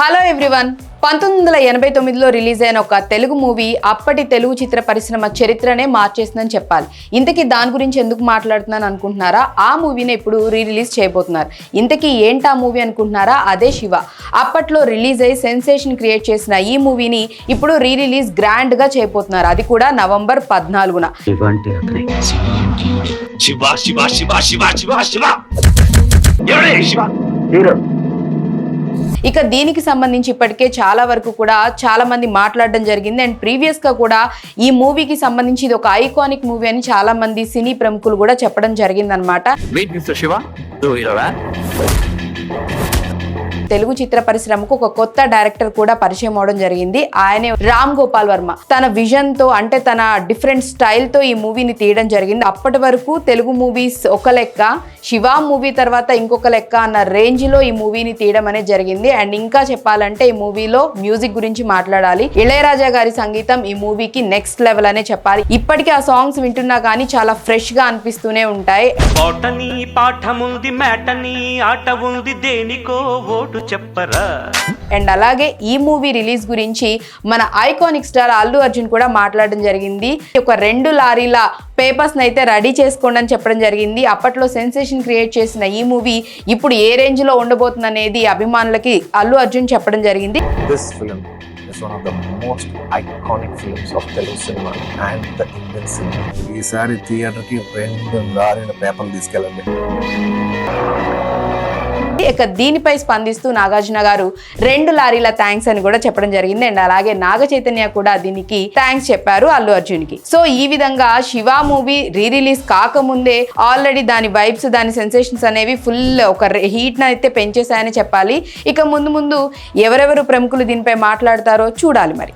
Hello everyone. పంతొమ్మిది వందల ఎనభై తొమ్మిదిలో రిలీజ్ అయిన ఒక తెలుగు మూవీ అప్పటి తెలుగు చిత్ర పరిశ్రమ చరిత్రనే మార్చేసిందని చెప్పాలి. ఇంతకీ దాని గురించి ఎందుకు మాట్లాడుతున్నాను అనుకుంటున్నారా? ఆ మూవీని ఇప్పుడు రీ రిలీజ్ చేయబోతున్నారు. ఇంతకీ ఏంటా మూవీ అనుకుంటున్నారా? అదే శివ. అప్పట్లో రిలీజ్ అయ్యి సెన్సేషన్ క్రియేట్ చేసిన ఈ మూవీని ఇప్పుడు రీ రిలీజ్ గ్రాండ్గా చేయబోతున్నారు. అది కూడా నవంబర్ పద్నాలుగున. శివ అంటే అతనే శివ శివ శివ శివ శివ శివ. ఎవడే శివ? హీరో. ఇక దీనికి సంబంధించి ఇప్పటికే చాలా వరకు కూడా చాలా మంది మాట్లాడడం జరిగింది. అండ్ ప్రీవియస్గా కూడా ఈ మూవీకి సంబంధించి ఇది ఒక ఐకానిక్ మూవీ అని చాలా మంది సినీ ప్రముఖులు కూడా చెప్పడం జరిగింది తెలుగు చిత్ర పరిశ్రమకు ఒక కొత్త డైరెక్టర్ కూడా పరిచయం అవడం జరిగింది. ఆయనే రామ్ గోపాల్ వర్మ. తన విజన్తో అంటే తన డిఫరెంట్ స్టైల్తో ఈ మూవీని తీయడం జరిగింది. అప్పటి వరకు తెలుగు మూవీస్ ఒక లెక్క శివ మూవీ తర్వాత ఇంకొక లెక్క అన్న రేంజ్లో ఈ మూవీని తీయడం అనేది జరిగింది. అండ్ ఇంకా చెప్పాలంటే ఈ మూవీలో మ్యూజిక్ గురించి మాట్లాడాలి. ఇళయరాజా గారి సంగీతం ఈ మూవీకి నెక్స్ట్ లెవెల్ అనే చెప్పాలి. ఇప్పటికీ ఆ సాంగ్స్ వింటున్నా కానీ చాలా ఫ్రెష్గా అనిపిస్తూనే ఉంటాయి. పాఠముంది మేటని ఆట ఉంది దేనికో ఓటు చెప్పరా? అండ్ అలాగే ఈ మూవీ రిలీజ్ గురించి మన ఐకానిక్ స్టార్ అల్లు అర్జున్ కూడా మాట్లాడడం జరిగింది. ఒక రెండు లారీల పేపర్స్ అయితే రెడీ చేసుకోండి అని చెప్పడం జరిగింది. అప్పట్లో సెన్సేషన్ క్రియేట్ చేసిన ఈ మూవీ ఇప్పుడు ఏ రేంజ్లో ఉండబోతుంది అనేది అభిమానులకి అల్లు అర్జున్ చెప్పడం జరిగింది. This film is one of the most iconic films of Telugu cinema and the Indian cinema. ఈసారి థియేటర్కి రెండు లారీల పేపర్లు తీసుకెళ్ళండి. ఇక దీనిపై స్పందిస్తూ నాగార్జున గారు రెండు లారీల థ్యాంక్స్ అని కూడా చెప్పడం జరిగింది. అండ్ అలాగే నాగ చైతన్య కూడా దీనికి థ్యాంక్స్ చెప్పారు అల్లు అర్జున్కి సో ఈ విధంగా శివ మూవీ రీ రిలీజ్ కాకముందే ఆల్రెడీ దాని వైబ్స్ దాని సెన్సేషన్స్ అనేవి ఫుల్ ఒక హీట్ అయితే పెంచేశాయని చెప్పాలి. ఇక ముందు ముందు ఎవరెవరు ప్రముఖులు దీనిపై మాట్లాడతారో చూడాలి మరి.